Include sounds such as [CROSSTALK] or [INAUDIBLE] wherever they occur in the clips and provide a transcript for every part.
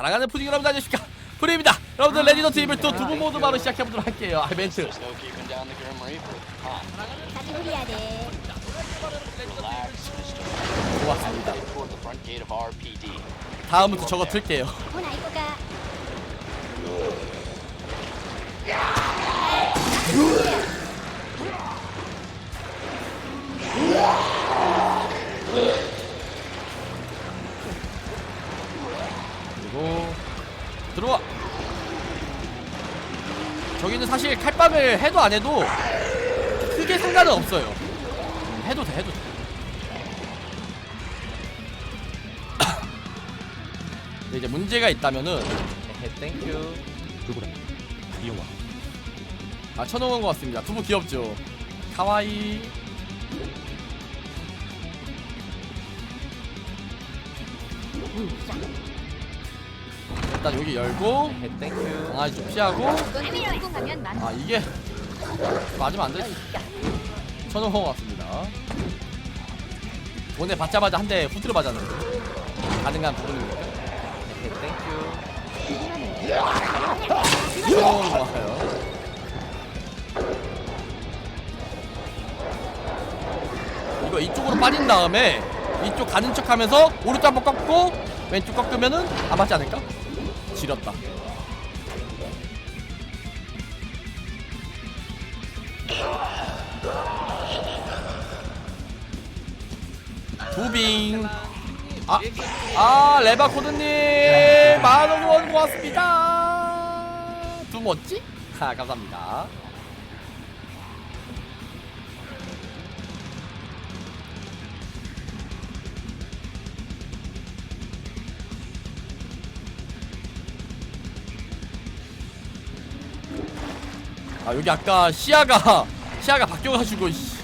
사랑하는 푸딩 여러분 안녕하십니까 [LAUGHS] 프리입니다 여러분들 레디너트 이블 또 두부 모드 바로 시작해보도록 할게요 아 멘트. 좋았습니다. 다음부터 저거 틀게요 뭐 나이 거가. 들어와. 저기는 사실 칼빵을 해도 안 해도 크게 상관은 없어요. 음, 해도 돼 해도 돼. [COUGHS] 근데 이제 문제가 있다면은 땡큐 누구라 이용화 아 쳐놓은 것 같습니다. 두부 귀엽죠? 카와이 일단 여기 열고 땡큐 강아지 좀 피하고. 아 이게 맞으면 안 되지 쳐놓은 것 같습니다. 오늘 받자마자 한 대 후드로 맞았는데. 가능한 부분입니다 에헤, 땡큐 것 같아요. 이거 이쪽으로 빠진 다음에 이쪽 가는 척 하면서 오른쪽 한번 꺾고 왼쪽 꺾으면은 안 맞지 않을까? 지렸다. 두빙. 아, 아 레바코드님. 만원 원 고맙습니다. 두 멋지? 아 감사합니다 아 여기 아까 시야가 시야가 바뀌어가지고 씨.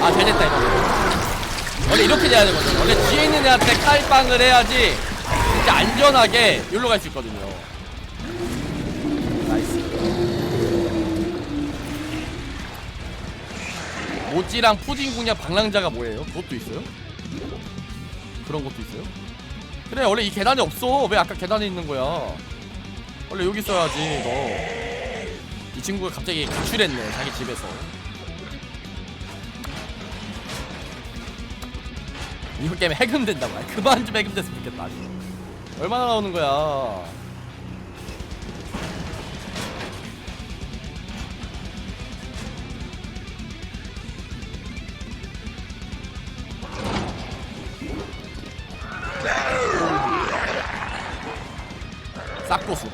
아 잘됐다 이거 원래 이렇게 돼야 되거든 원래 뒤에 있는 애한테 칼빵을 해야지 진짜 안전하게 여기로 갈 수 있거든요 모찌랑 푸딩 공략 방랑자가 뭐예요? 그것도 있어요? 그런 것도 있어요? 그래 원래 이 계단에 없어. 왜 아까 계단에 있는 거야? 원래 여기 있어야지 너이 친구가 갑자기 가출했네 자기 집에서. 이거 게임에 해금된다고 아, 그만 좀 해금됐으면 좋겠다. 얼마나 나오는 거야 싹고수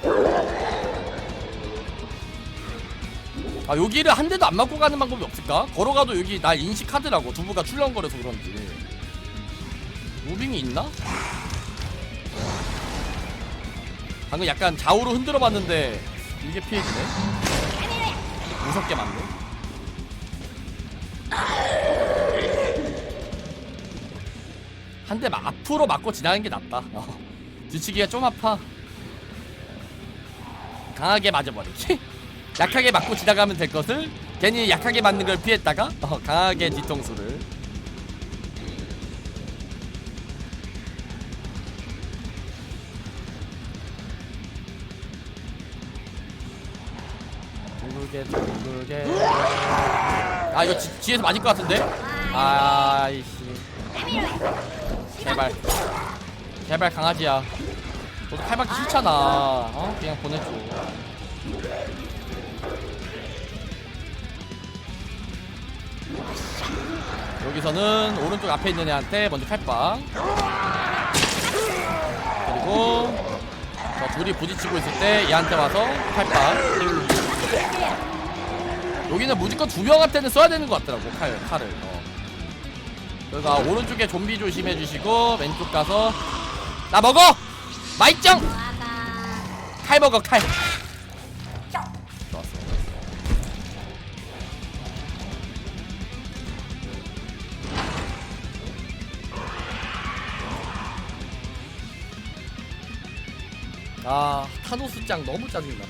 아 여기를 한 대도 안 맞고 가는 방법이 없을까? 걸어가도 여기 날 인식하더라고 두부가 출렁거려서 그런지 무빙이 있나? 방금 약간 좌우로 흔들어 봤는데 이게 피해지네 무섭게 맞네 한 대 앞으로 맞고 지나가는 게 낫다 어. 뒤치기가 좀 아파 강하게 맞아버리기 약하게 맞고 지나가면 될 것을 괜히 약하게 맞는 걸 피했다가 어, 강하게 뒤통수를. 둥글게 둥글게. 아 이거 지, 뒤에서 맞을 것 같은데? 아이씨. 제발. 제발 강아지야 너도 칼 맞기 싫잖아. 어? 그냥 보내줘. 여기서는 오른쪽 앞에 있는 애한테 먼저 칼빵. 그리고 저 둘이 부딪히고 있을 때 얘한테 와서 칼빵. 여기는 무조건 두 명한테는 써야 되는 것 같더라고 칼, 칼을. 어. 그러니까 오른쪽에 좀비 조심해 주시고 왼쪽 가서 나 먹어! 마이짱! 칼 먹어 칼 좋았어 아 타노스 짱 너무 짜증나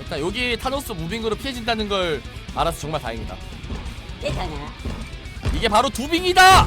일단 여기 타노스 무빙으로 피해진다는 걸 알아서 정말 다행이다. 이게 바로 두빙이다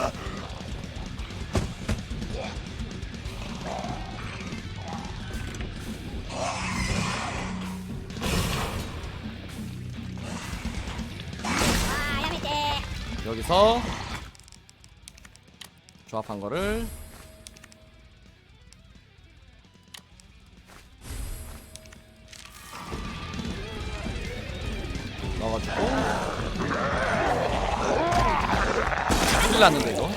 여기서 조합한 거를 넣어가지고. 큰일 났는데 이거.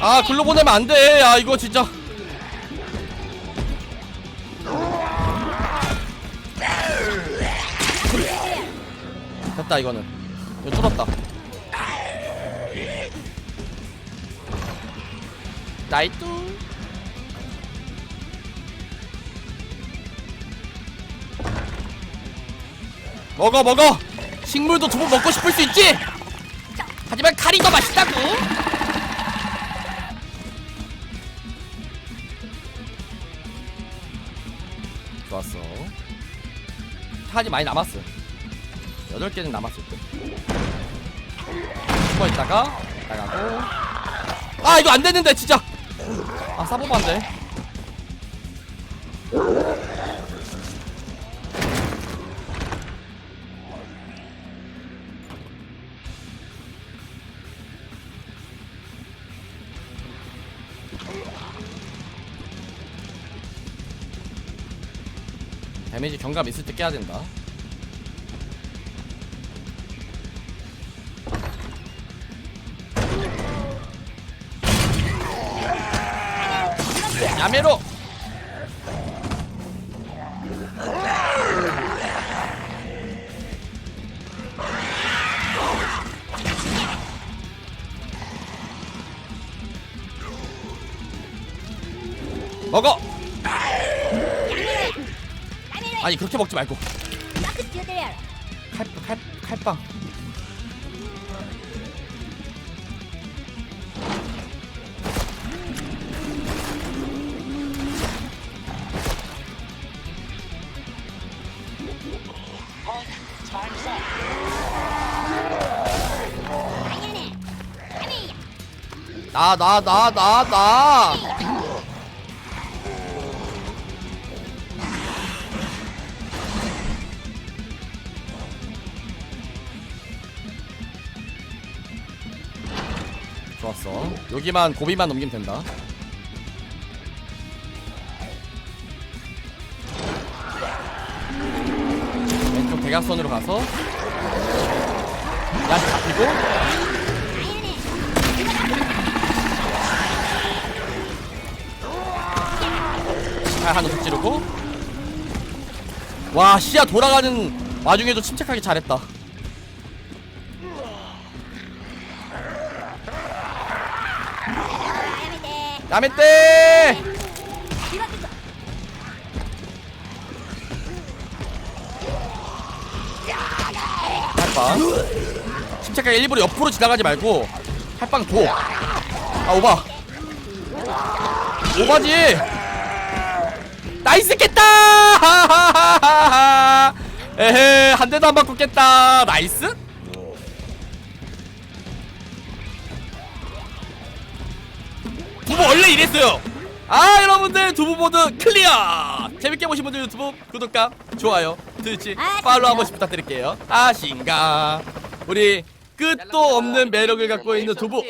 아 글로 보내면 안돼. 아 이거 진짜 됐다 이거는. 이거 뚫었다. 나이뚜. 먹어 먹어. 식물도 두부 먹고 싶을 수 있지? 하지만 칼이 더 맛있다고. 좋았어. 탄이 많이 남았어 8개는 남았을 때. 숨어 있다가 나가고. 아 이거 안 됐는데 진짜. 아 사보고 안돼 데미지 경감 있을 때 깨야 된다 야메로. 먹어. 아니 그렇게 먹지 말고. 칼, 칼, 칼빵 나 나 나 나 나. 좋았어. 여기만 고비만 넘기면 된다. 왼쪽 대각선으로 가서 야시 잡히고 팔 하나 더 찌르고. 와 시야 돌아가는 와중에도 침착하게 잘했다. 야매대. 야메 때 이렇게 할빵. 침착하게 일부러 옆으로 지나가지 말고 할빵 줘아 오바. 오바지 나이스 깼다! [LAUGHS] 에헤 한 대도 안 맞고 깼다. 나이스. 두부 원래 이랬어요. 아 여러분들 두부 모드 클리어! 재밌게 보신 분들 유튜브 구독과 좋아요 트위치 아, 팔로우 한. 번씩 부탁드릴게요. 아신가. 우리 끝도 없는 매력을 갖고 있는 두부.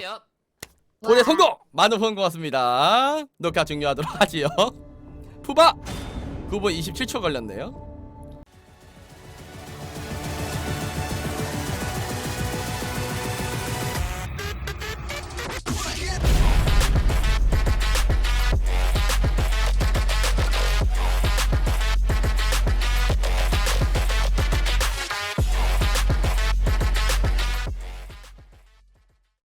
고래 성공! 많은 후원 고맙습니다. 녹화 종료하도록 하지요 푸바! 9분 27초 걸렸네요